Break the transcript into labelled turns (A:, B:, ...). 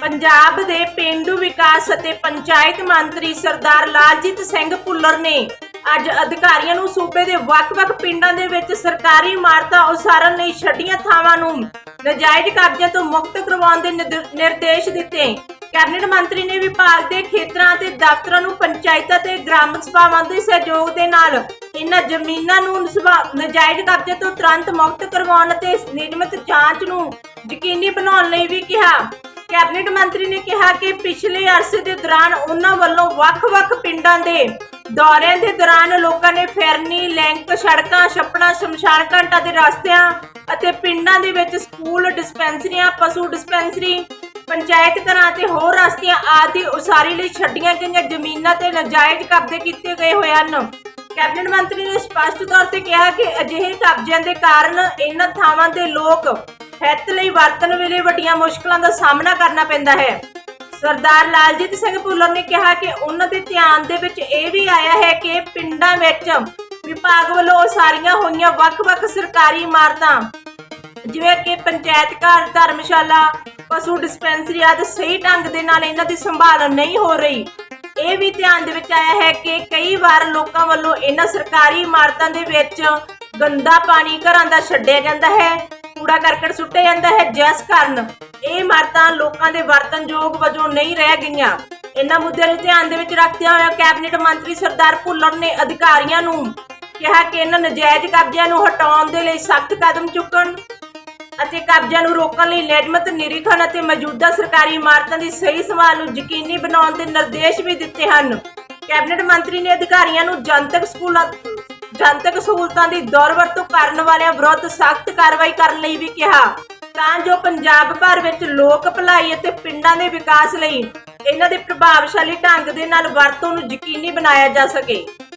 A: ਪੰਜਾਬ ਦੇ ਪਿੰਡੂ ਵਿਕਾਸ ਅਤੇ ਪੰਚਾਇਤ ਮੰਤਰੀ ਸਰਦਾਰ ਲਾਲਜੀਤ ਸਿੰਘ ਭੁੱਲਰ ਨੇ ਅੱਜ ਅਧਿਕਾਰੀਆਂ ਨੂੰ ਸੂਬੇ ਦੇ ਵੱਖ-ਵੱਖ ਪਿੰਡਾਂ ਦੇ ਵਿੱਚ ਸਰਕਾਰੀ ਇਮਾਰਤਾਂ ਉਸਾਰਨ ਲਈ ਛੱਡੀਆਂ ਥਾਵਾਂ ਨੂੰ ਨਜਾਇਜ਼ ਕਬਜ਼ਿਆਂ ਤੋਂ ਮੁਕਤ ਕਰਵਾਉਣ ਦੇ ਨਿਰਦੇਸ਼ ਦਿੱਤੇ। ਕੈਬਨਿਟ ਮੰਤਰੀ ਨੇ ਵਿਭਾਗ ਦੇ ਖੇਤਰਾਂ ਅਤੇ ਦਫ਼ਤਰਾਂ ਨੂੰ ਪੰਚਾਇਤਾਂ ਤੇ ਗ੍ਰਾਮ ਸਭਾਵਾਂ ਦੇ ਸਹਿਯੋਗ ਦੇ ਨਾਲ ਇਹਨਾਂ ਜ਼ਮੀਨਾਂ ਨੂੰ ਸਭਾ- ਨਜਾਇਜ਼ ਕਬਜ਼ੇ ਤੋਂ ਤੁਰੰਤ ਮੁਕਤ ਕਰਵਾਉਣ ਅਤੇ ਨਿਯਮਿਤ ਜਾਂਚ ਨੂੰ ਯਕੀਨੀ ਬਣਾਉਣ ਲਈ ਵੀ ਕਿਹਾ। ਕੈਬਨਿਟ ਮੰਤਰੀ ਨੇ ਕਿਹਾ ਕਿ ਪਿਛਲੇ ਅਰਸੇ ਦੇ ਦੌਰਾਨ ਉਹਨਾਂ ਵੱਲੋਂ ਵੱਖ-ਵੱਖ ਪਿੰਡਾਂ ਦੇ ਦੌਰਿਆਂ ਦੇ ਦੌਰਾਨ ਲੋਕਾਂ ਨੇ ਫਿਰਨੀ, ਲਿੰਕ, ਸੜਕਾਂ, ਛੱਪੜਾਂ, ਸ਼ਮਸ਼ਾਨ ਘਾਟਾਂ ਦੇ ਰਸਤਿਆਂ ਅਤੇ ਪਿੰਡਾਂ ਦੇ ਵਿੱਚ ਸਕੂਲ ਡਿਸਪੈਂਸਰੀਆਂ, ਪਸ਼ੂ ਡਿਸਪੈਂਸਰੀ, ਪੰਚਾਇਤ ਘਰਾਂ ਤੇ ਹੋਰ ਰਸਤੀਆਂ ਆਦਿ ਉਸਾਰੀ ਲਈ ਛੱਡੀਆਂ ਗਈਆਂ ਜ਼ਮੀਨਾਂ ਤੇ ਨਜਾਇਜ਼ ਕਬਜ਼ੇ ਕੀਤੇ ਗਏ ਹੋਏ ਹਨ। ਕੈਬਨਿਟ ਮੰਤਰੀ ਨੇ ਸਪਸ਼ਟ ਤੌਰ ਤੇ ਕਿਹਾ ਕਿ ਅਜਿਹੇ ਕਬਜ਼ਿਆਂ ਦੇ ਕਾਰਨ ਇਹਨਾਂ ਥਾਵਾਂ ਦੇ ਲੋਕ ਹਿੱਤ ਲਈ ਵਰਤਣ ਵੇਲੇ ਵੱਡੀਆਂ ਮੁਸ਼ਕਲਾਂ ਦਾ ਸਾਹਮਣਾ ਕਰਨਾ ਪੈਂਦਾ ਹੈ। ਸਰਦਾਰ ਲਾਲਜੀਤ ਸਿੰਘ ਭੁੱਲਰ ਨੇ ਕਿਹਾ ਕਿ ਉਹਨਾਂ ਦੇ ਧਿਆਨ ਦੇ ਵਿੱਚ ਇਹ ਵੀ ਆਇਆ ਹੈ ਕਿ ਪਿੰਡਾਂ ਵਿੱਚ ਵਿਭਾਗ ਵੱਲੋਂ ਉਸਾਰੀਆਂ ਹੋਈਆਂ ਵੱਖ-ਵੱਖ ਸਰਕਾਰੀ ਇਮਾਰਤਾਂ, ਜਿਵੇਂ ਕਿ ਪੰਚਾਇਤ ਘਰ, ਧਰਮਸ਼ਾਲਾ, ਪਸ਼ੂ ਡਿਸਪੈਂਸਰੀ ਆਦਿ ਸਹੀ ਢੰਗ ਦੇ ਨਾਲ ਇਹਨਾਂ ਦੀ ਸੰਭਾਲ ਨਹੀਂ ਹੋ ਰਹੀ। ਇਹ ਵੀ ਧਿਆਨ ਦੇ ਵਿੱਚ ਆਇਆ ਹੈ ਕਿ ਕਈ ਵਾਰ ਲੋਕਾਂ ਵੱਲੋਂ ਇਹਨਾਂ ਸਰਕਾਰੀ ਇਮਾਰਤਾਂ ਦੇ ਵਿੱਚ ਗੰਦਾ ਪਾਣੀ ਘਰਾਂ ਦਾ ਛੱਡਿਆ ਜਾਂਦਾ ਹੈ। ਕੂੜਾ ਕਰਕਟ ਸੁੱਟਿਆ ਜਾਂਦਾ ਹੈ ਜਿਸ ਕਾਰਨ। ਇਹ ਇਮਾਰਤਾਂ ਲੋਕਾਂ ਦੇ ਵਰਤਨਯੋਗ ਵਜੋਂ ਨਹੀਂ ਰਹਿ ਗਈਆਂ। ਇਹਨਾਂ ਮੁੱਦਿਆਂ ਨੂੰ ਧਿਆਨ ਦੇ ਵਿੱਚ ਰੱਖਦਿਆਂ ਹੋਇਆ ਕੈਬਨਿਟ ਮੰਤਰੀ ਸਰਦਾਰ ਭੁੱਲਰ ਨੇ ਅਧਿਕਾਰੀਆਂ ਨੂੰ ਕਿਹਾ ਕਿ ਇਹਨਾਂ ਨਜਾਇਜ਼ ਕਬਜ਼ਿਆਂ ਨੂੰ ਹਟਾਉਣ ਦੇ ਲਈ ਸਖਤ ਕਦਮ ਚੁੱਕਣ ਅਤੇ ਕਬਜ਼ਿਆਂ ਨੂੰ ਰੋਕਣ ਲਈ ਨਿਯਮਤ ਨਿਰੀਖਣ ਅਤੇ ਮੌਜੂਦਾ ਸਰਕਾਰੀ ਇਮਾਰਤਾਂ ਦੀ ਸਹੀ ਸੰਭਾਲ ਨੂੰ ਯਕੀਨੀ ਬਣਾਉਣ ਦੇ ਨਿਰਦੇਸ਼ ਵੀ ਦਿੱਤੇ ਹਨ। ਕੈਬਨਿਟ ਮੰਤਰੀ ਨੇ ਅਧਿਕਾਰੀਆਂ ਨੂੰ ਜਨਤਕ ਸਕੂਲਾਂ ਜਨਤਕ ਸਹੂਲਤਾਂ ਦੀ ਦੁਰਵਰਤੋਂ ਕਰਨ ਵਾਲਿਆਂ ਵਿਰੁੱਧ ਸਖਤ ਕਾਰਵਾਈ ਕਰਨ ਲਈ ਵੀ ਕਿਹਾ। ਤਾਂ ਜੋ ਪੰਜਾਬ ਭਰ ਵਿੱਚ ਲੋਕ ਭਲਾਈ ਅਤੇ ਪਿੰਡਾਂ ਦੇ ਵਿਕਾਸ ਲਈ ਇਹਨਾਂ ਦੇ ਪ੍ਰਭਾਵਸ਼ਾਲੀ ਢੰਗ ਦੇ ਨਾਲ ਵਰਤੋਂ ਨੂੰ ਯਕੀਨੀ ਬਣਾਇਆ ਜਾ ਸਕੇ।